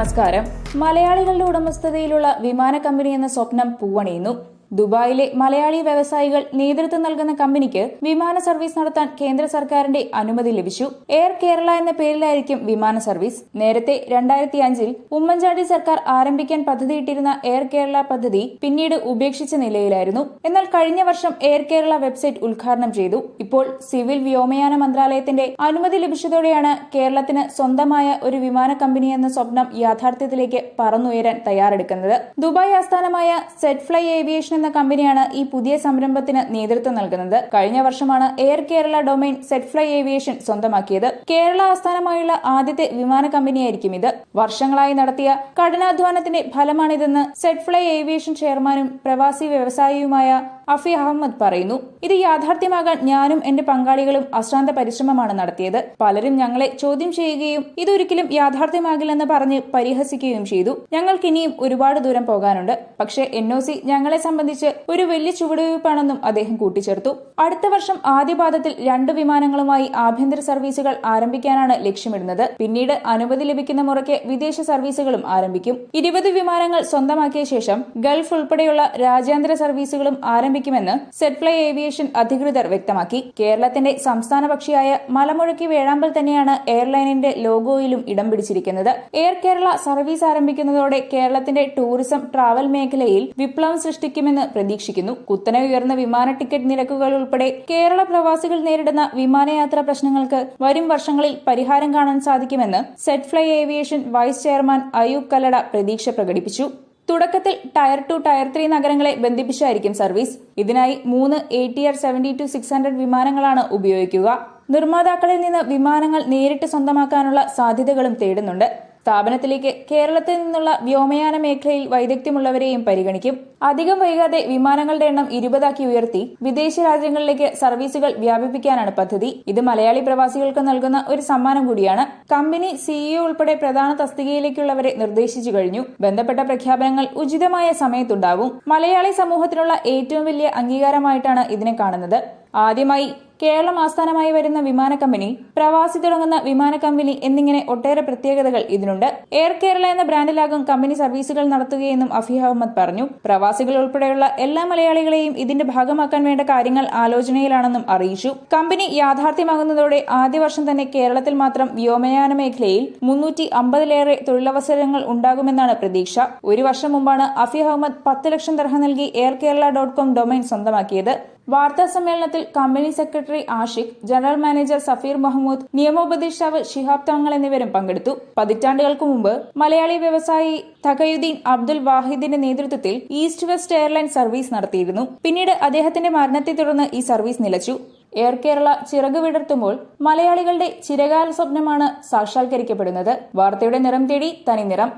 നമസ്കാരം. മലയാളികളുടെ ഉടമസ്ഥതയിലുള്ള വിമാന കമ്പനി എന്ന സ്വപ്നം പൂവണിയുന്നു. ദുബായിലെ മലയാളി വ്യവസായികൾ നേതൃത്വം നൽകുന്ന കമ്പനിക്ക് വിമാന സർവീസ് നടത്താൻ കേന്ദ്ര സർക്കാരിന്റെ അനുമതി ലഭിച്ചു. എയർ കേരള എന്ന പേരിലായിരിക്കും വിമാന സർവീസ്. നേരത്തെ രണ്ടായിരത്തി അഞ്ചിൽ ഉമ്മൻചാണ്ടി സർക്കാർ ആരംഭിക്കാൻ പദ്ധതിയിട്ടിരുന്ന എയർ കേരള പദ്ധതി പിന്നീട് ഉപേക്ഷിച്ച നിലയിലായിരുന്നു. എന്നാൽ കഴിഞ്ഞ വർഷം എയർ കേരള വെബ്സൈറ്റ് ഉദ്ഘാടനം ചെയ്തു. ഇപ്പോൾ സിവിൽ വ്യോമയാന മന്ത്രാലയത്തിന്റെ അനുമതി ലഭിച്ചതോടെയാണ് കേരളത്തിന് സ്വന്തമായ ഒരു വിമാന കമ്പനി എന്ന സ്വപ്നം യാഥാർത്ഥ്യത്തിലേക്ക് പറന്നുയരാൻ തയ്യാറെടുക്കുന്നത്. ദുബായ് ആസ്ഥാനമായ സെറ്റ് ഫ്ലൈ ഏവിയേഷൻ എന്ന കമ്പനിയാണ് ഈ പുതിയ സംരംഭത്തിന് നേതൃത്വം നൽകുന്നത്. കഴിഞ്ഞ വർഷമാണ് Air Kerala domain Zet Fly Aviation സ്വന്തമാക്കിയത്. കേരള ആസ്ഥാനമായുള്ള ആദ്യത്തെ വിമാന കമ്പനിയായിരിക്കും ഇത്. വർഷങ്ങളായി നടത്തിയ കഠിനാധ്വാനത്തിന്റെ ഫലമാണിതെന്ന് സെറ്റ് ഫ്ലൈ ഏവിയേഷൻ ചെയർമാനും പ്രവാസി വ്യവസായിയുമായ അഫി അഹമ്മദ് പറയുന്നു. ഇത് യാഥാർത്ഥ്യമാകാൻ ഞാനും എന്റെ പങ്കാളികളും അശ്രാന്ത പരിശ്രമമാണ് നടത്തിയത്. പലരും ഞങ്ങളെ ചോദ്യം ചെയ്യുകയും ഇതൊരിക്കലും യാഥാർത്ഥ്യമാകില്ലെന്ന് പറഞ്ഞ് പരിഹസിക്കുകയും ചെയ്തു. ഞങ്ങൾക്ക് ഇനിയും ഒരുപാട് ദൂരം പോകാനുണ്ട്. പക്ഷേ എൻ ഞങ്ങളെ സംബന്ധിച്ച് ഒരു വലിയ ചുവടുവയ്പ്പാണെന്നും അദ്ദേഹം കൂട്ടിച്ചേർത്തു. അടുത്ത വർഷം ആദ്യപാദത്തിൽ രണ്ട് വിമാനങ്ങളുമായി ആഭ്യന്തര സർവീസുകൾ ആരംഭിക്കാനാണ് ലക്ഷ്യമിടുന്നത്. പിന്നീട് അനുമതി ലഭിക്കുന്ന മുറയ്ക്ക് വിദേശ സർവീസുകളും ആരംഭിക്കും. ഇരുപത് വിമാനങ്ങൾ സ്വന്തമാക്കിയ ശേഷം ഗൾഫ് ഉൾപ്പെടെയുള്ള രാജ്യാന്തര സർവീസുകളും ആരംഭിക്കുമെന്ന് സെറ്റ്ഫ്ലൈ ഏവിയേഷൻ അധികൃതർ വ്യക്തമാക്കി. കേരളത്തിന്റെ സംസ്ഥാന പക്ഷിയായ മലമുഴക്കി വേഴാമ്പൽ തന്നെയാണ് എയർലൈനിന്റെ ലോഗോയിലും ഇടം പിടിച്ചിരിക്കുന്നത്. എയർ കേരള സർവീസ് ആരംഭിക്കുന്നതോടെ കേരളത്തിന്റെ ടൂറിസം ട്രാവൽ മേഖലയിൽ വിപ്ലവം സൃഷ്ടിക്കുമെന്ന് പ്രതീക്ഷിക്കുന്നു. കുത്തനെ ഉയർന്ന വിമാന ടിക്കറ്റ് നിരക്കുകൾ ഉൾപ്പെടെ കേരള പ്രവാസികൾ നേരിടുന്ന വിമാനയാത്രാ പ്രശ്നങ്ങൾക്ക് വരും വർഷങ്ങളിൽ പരിഹാരം കാണാൻ സാധിക്കുമെന്ന് Zet Fly Aviation vice chairman Ayub Kallada പ്രതീക്ഷ പ്രകടിപ്പിച്ചു. തുടക്കത്തിൽ ടയർ ടു ടയർ ത്രീ നഗരങ്ങളെ ബന്ധിപ്പിച്ചായിരിക്കും സർവീസ്. ഇതിനായി മൂന്ന് A T R seventy two six hundred വിമാനങ്ങളാണ് ഉപയോഗിക്കുക. നിർമ്മാതാക്കളിൽ നിന്ന് വിമാനങ്ങൾ നേരിട്ട് സ്വന്തമാക്കാനുള്ള സാധ്യതകളും തേടുന്നുണ്ട്. സ്ഥാപനത്തിലേക്ക് കേരളത്തിൽ നിന്നുള്ള വ്യോമയാന മേഖലയിൽ വൈദഗ്ധ്യമുള്ളവരെയും പരിഗണിക്കും. അധികം വൈകാതെ വിമാനങ്ങളുടെ എണ്ണം ഇരുപതാക്കി ഉയർത്തി വിദേശ രാജ്യങ്ങളിലേക്ക് സർവീസുകൾ വ്യാപിപ്പിക്കാനാണ് പദ്ധതി. ഇത് മലയാളി പ്രവാസികൾക്ക് നൽകുന്ന ഒരു സമ്മാനം കൂടിയാണ്. കമ്പനി സിഇഒ ഉൾപ്പെടെ പ്രധാന തസ്തികയിലേക്കുള്ളവരെ നിർദ്ദേശിച്ചു കഴിഞ്ഞു. ബന്ധപ്പെട്ട പ്രഖ്യാപനങ്ങൾ ഉചിതമായ സമയത്തുണ്ടാവും. മലയാളി സമൂഹത്തിനുള്ള ഏറ്റവും വലിയ അംഗീകാരമായിട്ടാണ് ഇതിനെ കാണുന്നത്. ആദ്യമായി കേരളം ആസ്ഥാനമായി വരുന്ന വിമാന കമ്പനി പ്രവാസി തുടങ്ങുന്ന വിമാന കമ്പനി എന്നിങ്ങനെ ഒട്ടേറെ പ്രത്യേകതകൾ ഇതിനുണ്ട്. എയർ കേരള എന്ന ബ്രാൻഡിലാകും കമ്പനി സർവീസുകൾ നടത്തുകയെന്നും അഫി അഹമ്മദ് പറഞ്ഞു. പ്രവാസികൾ ഉൾപ്പെടെയുള്ള എല്ലാ മലയാളികളെയും ഇതിന്റെ ഭാഗമാക്കാൻ വേണ്ട കാര്യങ്ങൾ ആലോചനയിലാണെന്നും അറിയിച്ചു. കമ്പനി യാഥാർത്ഥ്യമാകുന്നതോടെ ആദ്യ വർഷം തന്നെ കേരളത്തിൽ മാത്രം വ്യോമയാന മേഖലയിൽ മുന്നൂറ്റി അമ്പതിലേറെ തൊഴിലവസരങ്ങൾ ഉണ്ടാകുമെന്നാണ് പ്രതീക്ഷ. ഒരു വർഷം മുമ്പാണ് അഫി അഹമ്മദ് പത്ത് ലക്ഷം ദർഹ നൽകി Air Kerala dot com domain സ്വന്തമാക്കിയത്. വാർത്താ സമ്മേളനത്തിൽ company secretary Ashiq general manager Safeer Mahmood നിയമോപദേഷ്ടാവ് Shihab Thangal എന്നിവരും പങ്കെടുത്തു. പതിറ്റാണ്ടുകൾക്ക് മുമ്പ് മലയാളി വ്യവസായി തകയുദ്ദീൻ അബ്ദുൽ വാഹിദിന്റെ നേതൃത്വത്തിൽ ഈസ്റ്റ് വെസ്റ്റ് എയർലൈൻ സർവീസ് നടത്തിയിരുന്നു. പിന്നീട് അദ്ദേഹത്തിന്റെ മരണത്തെ തുടർന്ന് ഈ സർവീസ് നിലച്ചു. എയർ കേരള ചിറക് വിടർത്തുമ്പോൾ മലയാളികളുടെ ചിരകാല സ്വപ്നമാണ് സാക്ഷാത്കരിക്കപ്പെടുന്നത്. വാർത്തയുടെ നിറം തേടി തനി നിറം